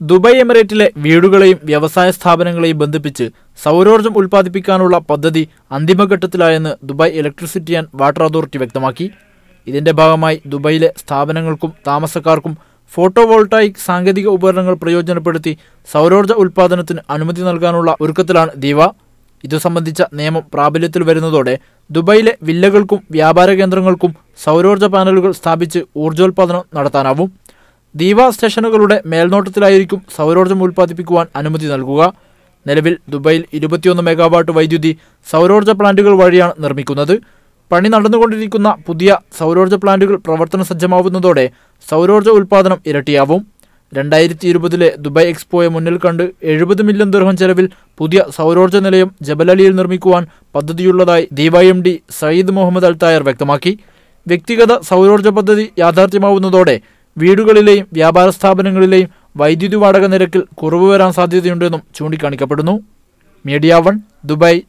Dubai എമിറേറ്റിലെ വീടുകളെയും വ്യവസായ സ്ഥാപനങ്ങളെയും ബന്ധിപ്പിച്ച് സൗരോർജം ഉൽപ്പാദിപ്പിക്കാനുള്ള പദ്ധതി അന്തിമഘട്ടത്തിലായെന്ന് Dubai electricity and water authority വ്യക്തമാക്കി. ഇതിന്റെ ഭാഗമായി ദുബായിലെ സ്ഥാപനങ്ങൾക്കും താമസക്കാർക്കും ഫോട്ടോവോൾട്ടായിക് സാങ്കേതിക ഉപകരണങ്ങൾ പ്രയോജനപ്പെടുത്തി സൗരോർജ ഉൽപ്പാദനത്തിന് അനുമതി നൽകാനുള്ള ഒരുക്കത്തിലാണ് ദീവ. ഇതു സംബന്ധിച്ച നിയമം പ്രാബല്യത്തിൽ വരുന്നതോടെ ദുബായിലെ വില്ലകൾക്കും വ്യാപാര കേന്ദ്രങ്ങൾക്കും സൗരോർജ പാനലുകൾ സ്ഥാപിച്ച് ഊർജോൽപാദനം നടത്താനാവും. ദീവ സ്റ്റേഷനുകളുടെ മേൽനോട്ടത്തിലായിരിക്കും സൗരോർജം ഉൽപ്പാദിപ്പിക്കുവാൻ അനുമതി നൽകുക. നിലവിൽ ദുബൈയിൽ ഇരുപത്തിയൊന്ന് മെഗാവാട്ട് വൈദ്യുതി സൗരോർജ പ്ലാന്റുകൾ വഴിയാണ് നിർമ്മിക്കുന്നത്. പണി നടന്നുകൊണ്ടിരിക്കുന്ന പുതിയ സൗരോർജ പ്ലാന്റുകൾ പ്രവർത്തന സജ്ജമാവുന്നതോടെ സൗരോർജ ഉൽപ്പാദനം ഇരട്ടിയാവും. രണ്ടായിരത്തി ഇരുപതിലെ ദുബായ് എക്സ്പോയെ മുന്നിൽ കണ്ട് എഴുപത് മില്യൺ ദിർഹം ചെലവിൽ പുതിയ സൗരോർജ നിലയം ജബലലിയിൽ നിർമ്മിക്കുവാൻ പദ്ധതിയുള്ളതായി ദീവ D Saeed Mohammed Al Tayer വ്യക്തമാക്കി. വ്യക്തിഗത സൗരോർജ പദ്ധതി യാഥാർത്ഥ്യമാവുന്നതോടെ വീടുകളിലെയും വ്യാപാര സ്ഥാപനങ്ങളിലെയും വൈദ്യുതി വാടക നിരക്കിൽ കുറവ് വരാൻ സാധ്യതയുണ്ടെന്നും ചൂണ്ടിക്കാണിക്കപ്പെടുന്നു. Media one Dubai